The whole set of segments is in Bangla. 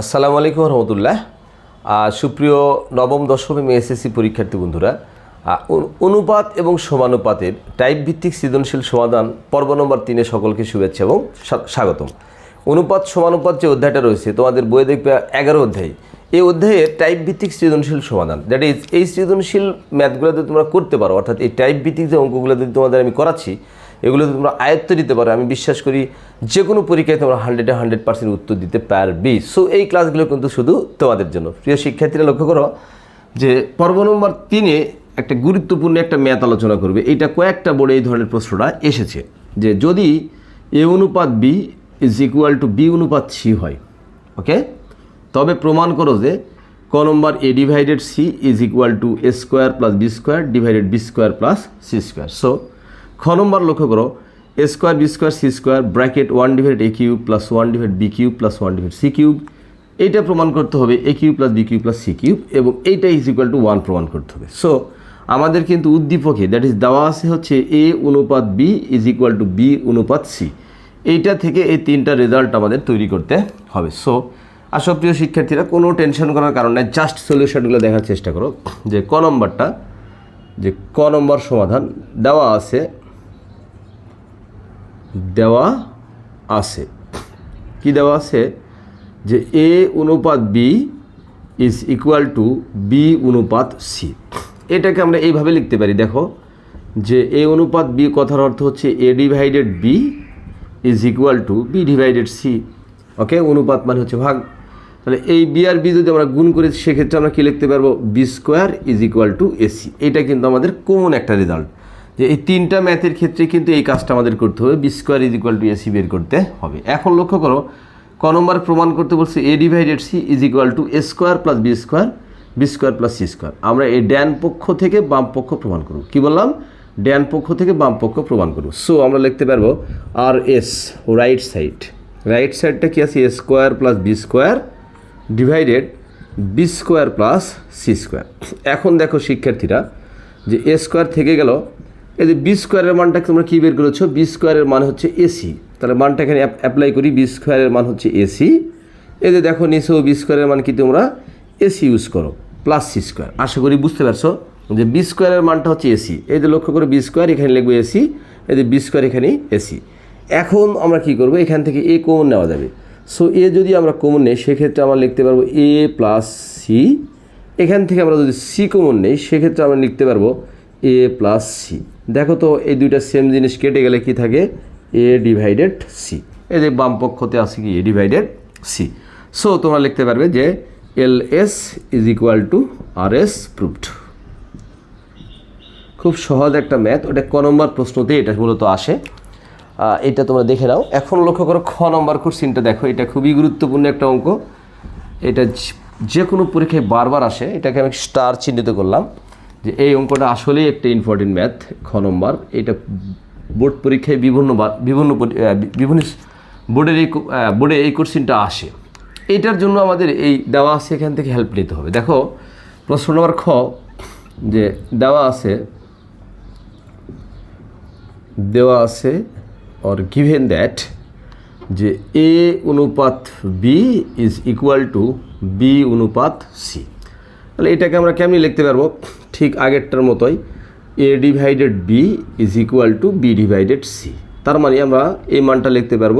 আসসালামু আলাইকুম রহমতুল্লাহ। সুপ্রিয় নবম, দশম এবং এসএসসি পরীক্ষার্থী বন্ধুরা অনুপাত এবং সমানুপাতের টাইপ ভিত্তিক সৃজনশীল সমাধান পর্ব নম্বর তিনে সকলকে শুভেচ্ছা এবং স্বাগতম। অনুপাত, সমানুপাত যে অধ্যায়টা রয়েছে, তোমাদের বইয়ে দেখবে এগারো অধ্যায়। এই অধ্যায়ে টাইপ ভিত্তিক সৃজনশীল সমাধান দ্যাট ইজ এই সৃজনশীল ম্যাথগুলো যদি তোমরা করতে পারো, অর্থাৎ এই টাইপ ভিত্তিক যে অঙ্কগুলো যদি তোমাদের আমি করাচ্ছি এগুলো তোমরা আয়ত্ত দিতে পারো। আমি বিশ্বাস করি যে কোনো পরীক্ষায় তোমরা হান্ড্রেডে হান্ড্রেড পার্সেন্ট উত্তর দিতে পারবি। সো এই ক্লাসগুলো কিন্তু শুধু তোমাদের জন্য। প্রিয় শিক্ষার্থীরা, লক্ষ্য করো যে পর্ব নম্বর তিনে একটা গুরুত্বপূর্ণ একটা ম্যাথ আলোচনা করবে। এইটা কয়েকটা বোর্ডে এই ধরনের প্রশ্নটা এসেছে যে যদি এ অনুপাত B is equal to B অনুপাত সি হয় ওকে তবে প্রমাণ করো যে ক number A divided C is equal to A square plus B square divided B square plus C square so খ নম্বর লক্ষ্য করো A square B square C square bracket one divide A cube plus one divide B cube plus one divide C cube এইটা প্রমাণ করতে হবে A cube plus B cube plus C cube এবং এইটা ইজ ইকুয়াল টু ওয়ান প্রমাণ করতে হবে। সো আমাদের কিন্তু উদ্দীপকে দ্যাট ইজ দেওয়া আছে হচ্ছে এ অনুপাত B is equal to B অনুপাত সি এইটা থেকে এই তিনটা রেজাল্ট আমাদের তৈরি করতে হবে। সো আসো প্রিয় শিক্ষার্থীরা, কোনো টেনশন করার কারণ জাস্ট সলিউশনগুলো দেখার চেষ্টা করো। যে ক নম্বরটা, যে ক নম্বর সমাধান দেওয়া আছে দেওয়া আছে। কি দেওয়া আছে? যে এ অনুপাত B is equal to B অনুপাত সি এটাকে আমরা এইভাবে লিখতে পারি, দেখো। যে এ অনুপাত বি কথার অর্থ হচ্ছে A divided B is equal to B divided C okay? অনুপাত মানে হচ্ছে ভাগ। তাহলে এই বি আর বি যদি আমরা গুণ করি, সেক্ষেত্রে আমরা কী লিখতে পারব? B square is equal to AC এটা কিন্তু আমাদের কমন একটা রেজাল্ট যে এই তিনটা ম্যাথের ক্ষেত্রে কিন্তু এই কাজটা আমাদের করতে হবে। B square is equal to AC বের করতে হবে। এখন লক্ষ্য করো, ক নম্বর প্রমাণ করতে বলছে A divided C is equal to A square plus B square B square plus C square আমরা এই ড্যান পক্ষ থেকে বাম পক্ষ প্রমাণ করব। কি বললাম? ড্যান পক্ষ থেকে বাম পক্ষ প্রমাণ করব। সো আমরা লিখতে পারব R S right side right সাইডটা কি আছে? A square plus B square divided B square plus C square এখন দেখো শিক্ষার্থীরা, যে এ স্কোয়ার থেকে গেল এই যে বি স্কোয়ারের মানটাকে তোমরা কী বের করেছ? বি স্কোয়ারের মান হচ্ছে এসি তাহলে মানটা এখানে অ্যাপ্লাই করি বি স্কোয়ারের মান হচ্ছে এসি এই যে দেখো, নিচেও বি স্কোয়ারের মান কি তোমরা? এসি ইউজ করো প্লাস সি স্কোয়ার আশা করি বুঝতে পারছ যে বি স্কোয়ারের মানটা হচ্ছে এসি এই যে লক্ষ্য করে বি স্কোয়ার এখানে লিখব এসি এই যে বি স্কোয়ার এখানে এসি এখন আমরা কি করব? এখান থেকে এ কমন নেওয়া যাবে। সো এ যদি আমরা কমন নেই, সেক্ষেত্রে আমরা লিখতে পারব এ প্লাস সি এখান থেকে আমরা যদি সি কমন নেই, সেক্ষেত্রে আমরা লিখতে পারব এ প্লাস সি দেখো তো, এই দুইটা সেম জিনিস কেটে গেলে কি থাকে? এ ডিভাইডেড সি এই যে বাম পক্ষতে আছে কি? এ ডিভাইডেড সি সো তোমরা লিখতে পারবে যে L S is equal to R S proved খুব সহজ একটা ম্যাথ ওটা ক নম্বর প্রশ্নতে এটা মূলত আসে। এটা তোমরা দেখে নাও। এখন লক্ষ্য করো, খ নম্বর কোশ্চিনটা দেখো। এটা খুবই গুরুত্বপূর্ণ একটা অঙ্ক। এটা যে- যে কোনো পরীক্ষায় বারবার আসে। এটাকে আমি স্টার চিহ্নিত করলাম। যে এই অঙ্কটা আসলেই একটা ইম্পর্টেন্ট ম্যাথ খ নম্বর। এটা বোর্ড পরীক্ষায় বিভিন্ন বিভিন্ন বিভিন্ন বোর্ডের এই বোর্ডে এই কোশ্চিনটা আসে। এইটার জন্য আমাদের এই দেওয়া আছে, এখান থেকে হেল্প নিতে হবে। দেখো, প্রশ্ন নম্বর খ, যে দেওয়া আছে দেওয়া আছে অর গিভেন দ্যাট যে এ অনুপাত B is equal to B অনুপাত সি তাহলে এটাকে আমরা কেমনি লিখতে পারব? ঠিক আগেরটার মতোই A divided B is equal to B divided C তার মানে আমরা এই মানটা লিখতে পারব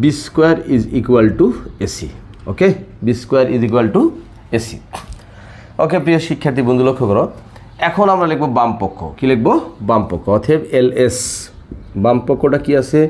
B square is equal to AC okay? B square is equal to AC okay, প্রিয় শিক্ষার্থী, বন্ধু, লক্ষ্য করো। এখন আমরা লিখব বাম পক্ষ। কী লিখব? বাম পক্ষ। অথব এল এস বাম পক্ষটা কী আছে?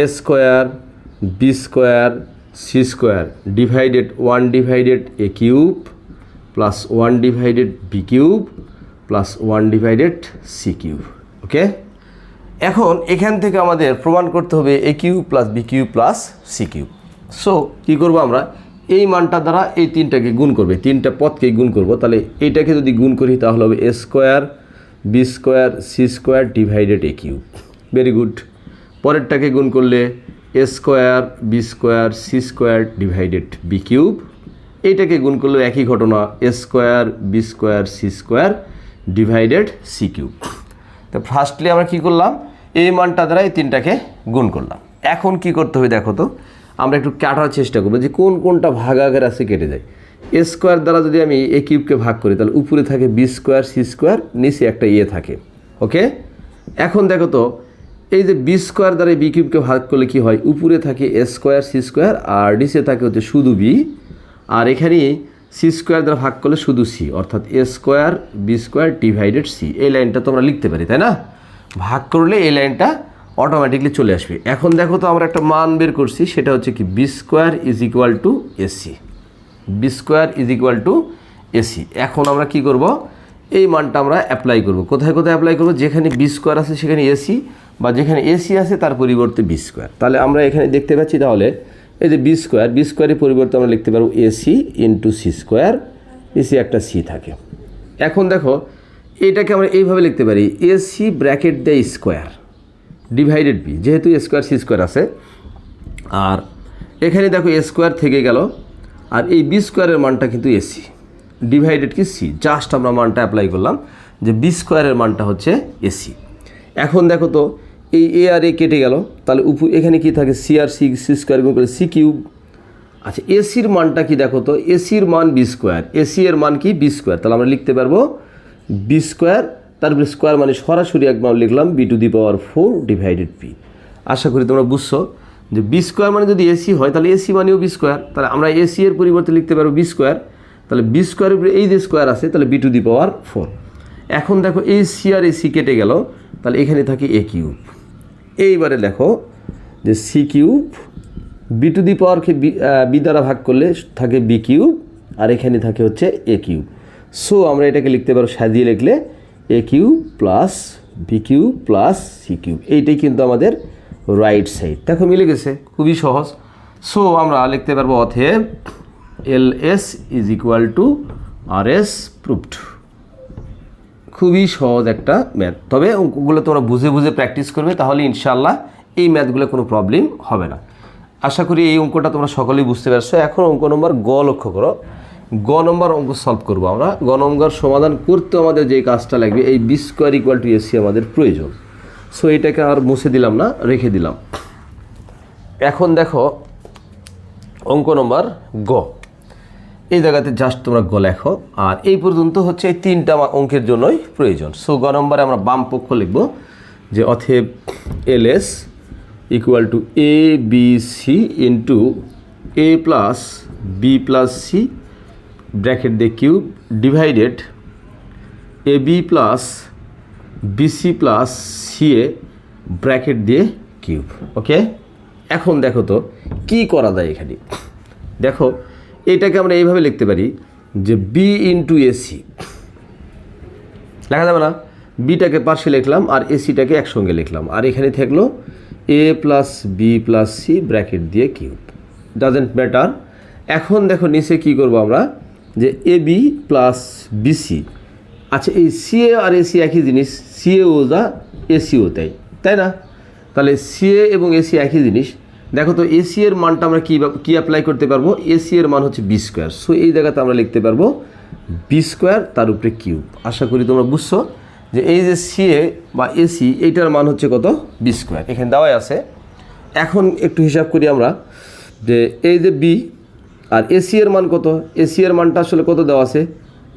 A square B square C square divided one divided A cube plus one divided B cube plus one divided C cube okay এখন এখান থেকে আমাদের প্রমাণ করতে হবে A cube plus B cube plus C cube so কী করব আমরা? এই মানটা দ্বারা এই তিনটাকে গুণ করবে, তিনটা পদকে গুণ করব। তাহলে এইটাকে যদি গুণ করি, তাহলে হবে A square B square C square divided A cube very good পরেরটাকে গুণ করলে A square B square C square divided B cube এইটাকে গুণ করলেও একই ঘটনা A square B square C square divided C cube তো ফার্স্টলি আমরা কি করলাম? এই মানটা দ্বারা এই তিনটাকে গুণ করলাম। এখন কি করতে হবে দেখো তো, আমরা একটু কাটার চেষ্টা করব যে কোন কোনটা ভাগাগার আছে কেটে যায়। এ স্কোয়ার দ্বারা যদি আমি এ কিউবকে ভাগ করি, তাহলে উপরে থাকে বি স্কোয়ার সি স্কোয়ার নিচে একটা ইয়ে থাকে। ওকে? এখন দেখো তো, এই যে বি স্কোয়ার দ্বারা বি কিউবকে ভাগ করলে কি হয়? উপরে থাকে এ স্কোয়ার সি স্কোয়ার আর নিচে থাকে হচ্ছে শুধু বি আর এখানে সি স্কোয়ার দ্বারা ভাগ করলে শুধু সি অর্থাৎ A square B square divided C এই লাইনটা তো আমরা লিখতে পারি, তাই না? ভাগ করলে এই লাইনটা অটোমেটিকলি চলে আসবে। এখন দেখো তো আমরা একটা মান বের করছি, সেটা হচ্ছে কি B square is equal to AC B square is equal to AC এখন আমরা কি করব? এই মানটা আমরা অ্যাপ্লাই করব। কোথায় কোথায় অ্যাপ্লাই করব? যেখানে বি স্কোয়ার আছে সেখানে এসি বা যেখানে এসি আছে তার পরিবর্তে বি স্কোয়ার তাহলে আমরা এখানে দেখতে পাচ্ছি তাহলে এই যে বি স্কোয়ার বি স্কোয়ারের পরিবর্তে আমরা লিখতে পারব AC into C square AC একটা সি থাকে। এখন দেখো, এটাকে আমরা এইভাবে লিখতে পারি AC bracket the square divided B যেহেতু স্কোয়ার সি স্কোয়ার আছে। আর এখানে দেখো এ স্কোয়ার থেকে গেল, আর এই বি স্কোয়ারের মানটা কিন্তু এসি ডিভাইডেড কি সি জাস্ট আমরা মানটা অ্যাপ্লাই করলাম যে বি স্কোয়ারের মানটা হচ্ছে এসি এখন দেখো তো এই এ আর এ কেটে গেল। তাহলে উপর এখানে কি থাকে? সি আর সি সি স্কোয়ার গুণ করে সি কিউব আচ্ছা এসির মানটা কি দেখো তো? এসির মান বি স্কোয়ার এসি এর মান কি? বি স্কোয়ার তাহলে আমরা লিখতে পারব বি স্কোয়ার তারপরে স্কোয়ার মানে সরাসরি একবার লিখলাম। B to the power four divided P আশা করি তোমরা বুঝছ যে বি স্কোয়ার মানে যদি এসি হয়, তাহলে এসি মানেও বি স্কোয়ার তাহলে আমরা এসি এর পরিবর্তে লিখতে পারব বি স্কোয়ার তাহলে বি স্কোয়ারের উপরে এই যে স্কোয়ার আছে, তাহলে B to the power four এখন দেখো এই সি আর এসি কেটে গেল। তাহলে এখানে থাকে এ কিউব এইবারে দেখো যে C cube B to the পাওয়ারকে B দ্বারা ভাগ করলে থাকে বি কিউব আর এখানে থাকে হচ্ছে এ কিউব সো আমরা এটাকে লিখতে পারো সাজিয়ে লিখলে A cube plus B cube plus C cube এইটাই কিন্তু আমাদের রাইট সাইড দেখো, মিলে গেছে। খুবই সহজ। সো আমরা লিখতে পারব অথেব L S is equal to R S proved খুবই সহজ একটা ম্যাথ। তবে অঙ্কগুলো তোমরা বুঝে বুঝে প্র্যাকটিস করবে, তাহলে ইনশাল্লাহ এই ম্যাথগুলো কোনো প্রবলেম হবে না। আশা করি এই অঙ্কটা তোমরা সকলেই বুঝতে পারছ। এখন অঙ্ক নম্বর গ লক্ষ্য করো। গ নম্বর অঙ্ক সলভ করব আমরা। গ নম্বর সমাধান করতে আমাদের যে কাজটা লাগবে, এই B square equal to AC আমাদের প্রয়োজন। সো এটাকে আর মুছে দিলাম না, রেখে দিলাম। এখন দেখো অঙ্ক নম্বর গ। এই জায়গাতে জাস্ট তোমরা গ লেখো। আর এই পর্যন্ত হচ্ছে এই তিনটা অঙ্কের জন্যই প্রয়োজন। সো গ নম্বরে আমরা বাম পক্ষ লিখব যে অথেব L S equal to A B C into A plus B plus C bracket দিয়ে cube divided A B plus BC plus C A bracket দিয়ে কিউব। ওকে এখন দেখো তো, কি করা যায় এখানে? দেখো এটাকে আমরা এইভাবে লিখতে পারি যে বি ইন্টু এসি লেখা যাবে না? বিটাকে পাশে লিখলাম আর এসিটাকে একসঙ্গে লিখলাম। আর এখানে থাকল A plus B plus C bracket দিয়ে কিউব ডাজেন্ট ম্যাটার এখন দেখো নিচে কি করব আমরা? যে এ বি প্লাস বিসি আচ্ছা এই সিএ আর এসি একই জিনিস। সিএ ও যা এসিও তাই। তাই না? তাহলে সিএ এবং এসি একই জিনিস। দেখো তো এসি এর মানটা আমরা কী কী অ্যাপ্লাই করতে পারব? এসি এর মান হচ্ছে বি স্কোয়ার সো এই জায়গাতে আমরা লিখতে পারব বি স্কোয়ার তার উপরে কিউব আশা করি তোমরা বুঝছ যে এই যে সিএ বা এসি এইটার মান হচ্ছে কত? বি স্কোয়ার এখানে দেওয়াই আছে। এখন একটু হিসাব করি আমরা যে এই যে বি আর এসি এর মান কত? এসি এর মানটা আসলে কত দেওয়া আছে?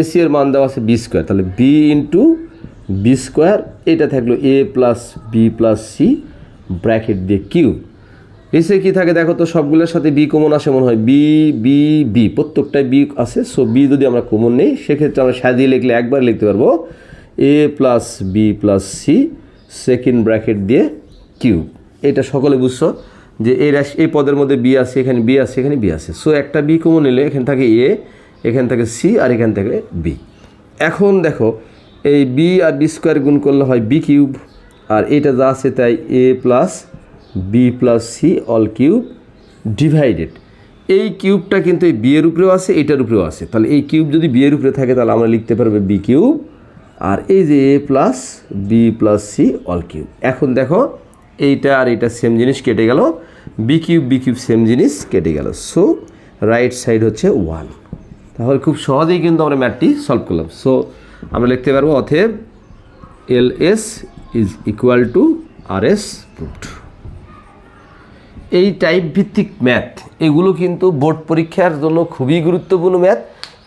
এসি এর মান দেওয়া আছে বি স্কোয়ার তাহলে বি ইন্টু বি স্কোয়ার এটা থাকল A plus B plus C bracket দিয়ে কিউব নিচে কী থাকে? দেখো তো সবগুলোর সাথে বি কমন আসে মনে হয় বি বি বি প্রত্যেকটাই বি আছে সো বি যদি আমরা কমন নেই, সেক্ষেত্রে আমরা সাজিয়ে লিখলে একবার লিখতে পারব A plus B plus C second bracket দিয়ে কিউব এটা সকলে বুঝছ যে এই রাশি এই পদের মধ্যে বি আছে, এখানে বি আছে, এখানে বি আছে। সো একটা বি কমন নিলে এখানে থাকে এ এখান থেকে সি আর এখান থেকে বি এখন দেখো, এই বি আর বি স্কোয়ার গুণ করলে হয় বি কিউব আর এটা যা আছে তাই A plus B plus C all cube divided এই কিউবটা কিন্তু এই বিয়ের উপরেও আছে, এটার উপরেও আছে। তাহলে এই কিউব যদি বিয়ের উপরে থাকে, তাহলে আমরা লিখতে পারব বি কিউব আর এই যে A plus B plus C all cube এখন দেখো, এইটা আর এটা সেম জিনিস কেটে গেল। B cube B cube same জিনিস কেটে গেল। সো রাইট সাইড হচ্ছে ওয়ান তাহলে খুব সহজেই কিন্তু আমরা ম্যাথটি সলভ করলাম। সো আমরা লিখতে পারব অথেব L S is equal to R S proved এই টাইপ ভিত্তিক ম্যাথ এগুলো কিন্তু বোর্ড পরীক্ষার জন্য খুবই গুরুত্বপূর্ণ ম্যাথ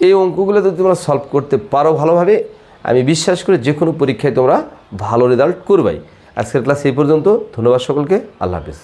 এই অঙ্কগুলো যদি তোমরা সলভ করতে পারো ভালোভাবে, আমি বিশ্বাস করি যে কোনো পরীক্ষায় তোমরা ভালো রেজাল্ট করবাই। আজকের ক্লাস এই পর্যন্ত। ধন্যবাদ সকলকে। আল্লাহ হাফিজ।